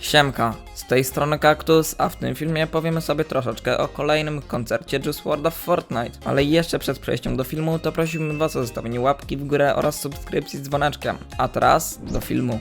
Siemka, z tej strony Kaktus, a w tym filmie powiemy sobie troszeczkę o kolejnym koncercie Juice WRLD w Fortnite. Ale jeszcze przed przejściem do filmu, to prosimy was o zostawienie łapki w górę oraz subskrypcji z dzwoneczkiem. A teraz do filmu.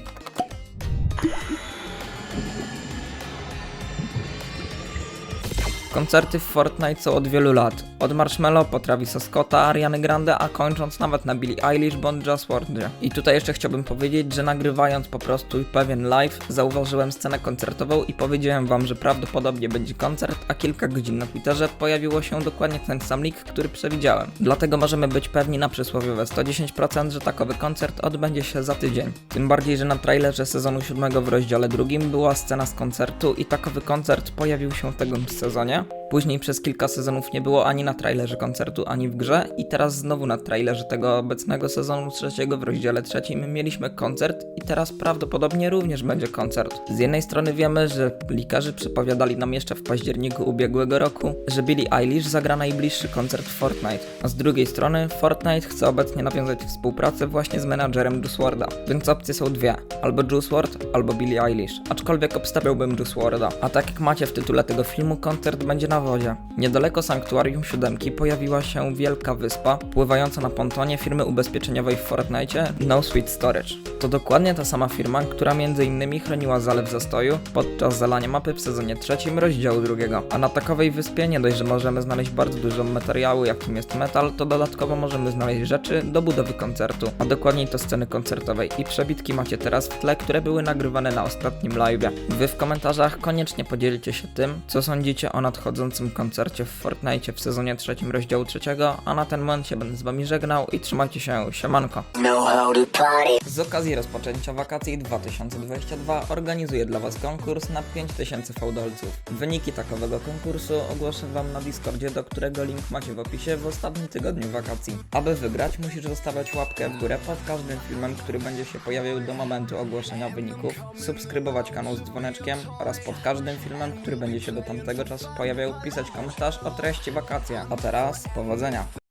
Koncerty w Fortnite są od wielu lat. Od Marshmello po Travisa Scotta, Ariany Grande, a kończąc nawet na Billie Eilish bądź Just Wardie. I tutaj jeszcze chciałbym powiedzieć, że nagrywając po prostu pewien live, zauważyłem scenę koncertową i powiedziałem wam, że prawdopodobnie będzie koncert, a kilka godzin na Twitterze pojawiło się dokładnie ten sam link, który przewidziałem. Dlatego możemy być pewni na przysłowiowe 110%, że takowy koncert odbędzie się za tydzień. Tym bardziej, że na trailerze sezonu 7 w rozdziale drugim była scena z koncertu i takowy koncert pojawił się w tym sezonie. Później przez kilka sezonów nie było ani na trailerze koncertu, ani w grze i teraz znowu na trailerze tego obecnego sezonu trzeciego w rozdziale trzecim mieliśmy koncert i teraz prawdopodobnie również będzie koncert. Z jednej strony wiemy, że likarze przepowiadali nam jeszcze w październiku ubiegłego roku, że Billie Eilish zagra najbliższy koncert w Fortnite, a z drugiej strony Fortnite chce obecnie nawiązać współpracę właśnie z menadżerem Juice WRLD'a, więc opcje są dwie, albo Juice WRLD, albo Billie Eilish, aczkolwiek obstawiałbym Juice WRLD'a. A tak jak macie w tytule tego filmu, koncert będzie na wodzie. Niedaleko sanktuarium siódemki pojawiła się wielka wyspa pływająca na pontonie firmy ubezpieczeniowej w Fortnite No Sweet Storage. To dokładnie ta sama firma, która m.in. chroniła zalew zastoju podczas zalania mapy w sezonie trzecim rozdziału drugiego. A na takowej wyspie nie dość, że możemy znaleźć bardzo dużo materiału, jakim jest metal, to dodatkowo możemy znaleźć rzeczy do budowy koncertu, a dokładniej to sceny koncertowej. I przebitki macie teraz w tle, które były nagrywane na ostatnim live'ie. Wy w komentarzach koniecznie podzielcie się tym, co sądzicie o nadchodzącym koncercie w Fortnite w sezonie trzecim rozdziału trzeciego, a na ten moment się będę z wami żegnał i trzymajcie się, siemanko. Z okazji rozpoczęcia wakacji 2022 organizuję dla Was konkurs na 5000 fałdolców. Wyniki takowego konkursu ogłoszę Wam na Discordzie, do którego link macie w opisie w ostatnim tygodniu wakacji. Aby wygrać, musisz zostawiać łapkę w górę pod każdym filmem, który będzie się pojawiał do momentu ogłoszenia wyników, subskrybować kanał z dzwoneczkiem oraz pod każdym filmem, który będzie się do tamtego czasu pojawiał, pisać komentarz o treści wakacje. A teraz powodzenia!